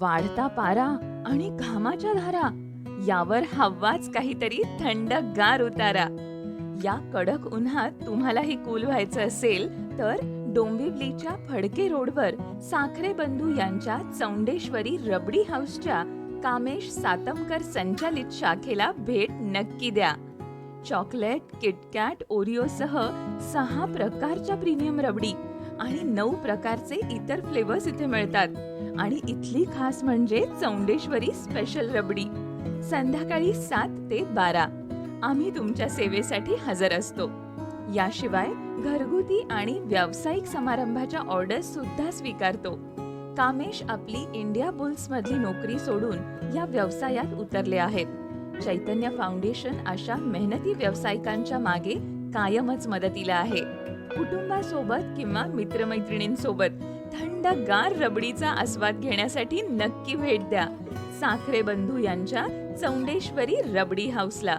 वाढता पारा आणि घामाच्या धारा यावर हवाच काहीतरी थंडगार उतारा. या कडक उन्हात तुम्हालाही कूल व्हायचं असेल तर डोंबिवलीच्या फडके रोडवर साखरे बंधू यांच्या चौंडेश्वरी रबडी हाऊसच्या कामेश सातमकर संचालित शाखेला भेट नक्की द्या. चॉकलेट किटकॅट ओरिओसह सहा प्रकारच्या प्रीमियम रबडी आणि नऊ प्रकारचे इतर फ्लेवर्स इथे मिळतात. आणि इथली खास म्हणजे चौंडेश्वरी स्पेशल रबडी. संध्याकाळी सात ते बारा. आम्ही तुमच्या सेवेसाठी हजर असतो. याशिवाय घरगुती आणि व्यावसायिक समारंभाच्या ऑर्डर सुद्धा स्वीकारतो. कामेश आपली इंडिया बुल्स मधली नोकरी सोडून या व्यवसायात उतरले आहेत. चैतन्य फाउंडेशन अशा मेहनती व्यावसायिकांच्या मागे कायमच मदतीला आहे. कुटुंबासोबत किंवा मित्रमैत्रिणींसोबत थंडगार रबडीचा आस्वाद घेण्यासाठी नक्की भेट द्या. साखरे बंधू यांच्या चौंडेश्वरी रबडी हाऊसला.